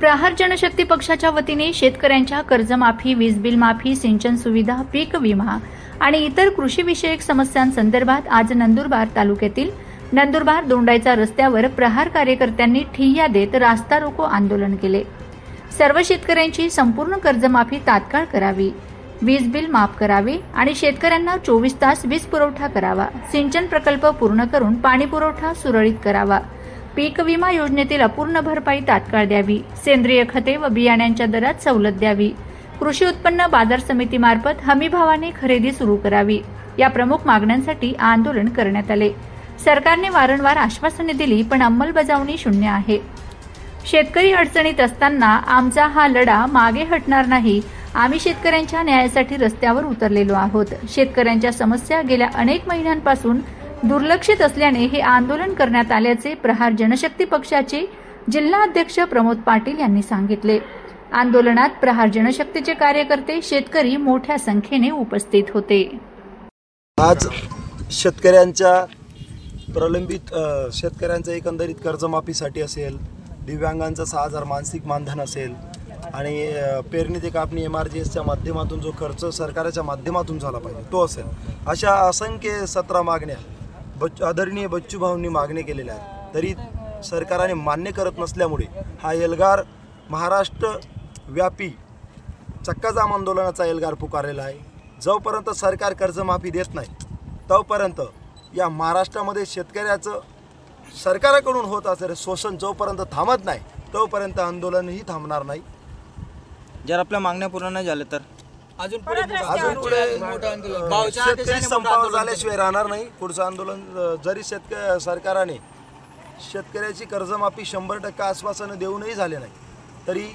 प्रहार जनशक्ती पक्षाच्या वतीने शेतकऱ्यांच्या कर्जमाफी वीज बिल माफी सिंचन सुविधा पीक विमा आणि इतर कृषीविषयक समस्यांसंदर्भात आज नंदुरबार तालुक्यातील नंदुरबार दोंडाईचा रस्त्यावर प्रहार कार्यकर्त्यांनी ठिय्या देत रास्ता रोको आंदोलन केले. सर्व शेतकऱ्यांची संपूर्ण कर्जमाफी तात्काळ करावी वीज बिल माफ करावे आणि शेतकऱ्यांना चोवीस तास वीज पुरवठा करावा. सिंचन प्रकल्प पूर्ण करून पाणी पुरवठा सुरळीत करावा. पीक विमा योजनेतील अपूर्ण भरपाई तात्काळ द्यावी. सेंद्रिय खते व बियाण्यांच्या दरात सवलत द्यावी. कृषी उत्पन्न बाजार समितीमार्फत हमीभावाने खरेदी सुरू करावी. या प्रमुख मागण्यांसाठी आंदोलन करण्यात आले. सरकारने वारंवार आश्वासने दिली पण अंमलबजावणी शून्य आहे. शेतकरी अडचणीत असताना आमचा हा लढा मागे हटणार नाही. आम्ही शेतकऱ्यांच्या न्यायासाठी रस्त्यावर उतरलेलो आहोत. शेतकऱ्यांच्या समस्या गेल्या अनेक महिन्यांपासून दुर्लक्षित असल्याने हे आंदोलन करण्यात आल्याचे प्रहार जनशक्ती पक्षाचे जिल्हा अध्यक्ष प्रमोद पाटील यांनी सांगितले. आंदोलनात प्रहार जनशक्तीचे कार्यकर्ते शेतकरी मोठ्या संख्येने उपस्थित होते. आज शेतकऱ्यांच्या प्रलंबित शेतकऱ्यांचं एकंदरीत कर्जमाफीसाठी असेल दिव्यांगांचं सहा हजार मानसिक मानधन असेल आणि पेरणी ते कापणी एम आर जी एसच्या माध्यमातून जो खर्च सरकारच्या माध्यमातून झाला पाहिजे तो असेल. अशा असंख्य सतरा मागण्या बच्चू आदरणीय बच्चू भाऊंनी मागणी केलेल्या आहेत तरी सरकारने मान्य करत नसल्यामुळे हा एल्गार महाराष्ट्र व्यापी चक्काजाम आंदोलनाचा एल्गार पुकारलेला आहे. जोपर्यंत सरकार कर्जमाफी देत नाही तोपर्यंत या महाराष्ट्रामध्ये शेतकऱ्याचं सरकाराकडून होत असलेलं शोषण जोपर्यंत थांबत नाही तोपर्यंत आंदोलनही थांबणार नाही. जर आपल्या मागण्या पूर्ण नाही झाल्या तर? अजून पुढे अजून पुढे अ, शेतकरी संपावर झाल्याशिवाय राहणार नाही. पुढचं आंदोलन अ, जरी शेतक सरकारने शेतकऱ्याची कर्जमाफी शंभर टक्के आश्वासनं देऊनही झाले नाही तरी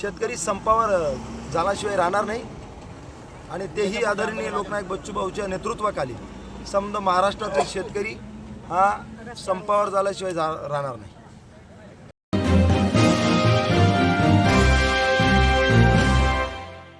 शेतकरी संपावर अ, झाल्याशिवाय राहणार नाही. आणि तेही आदरणीय लोकनायक बच्चूभाऊच्या नेतृत्वाखाली समजा महाराष्ट्रातील शेतकरी हा संपावर झाल्याशिवाय जा राहणार नाही.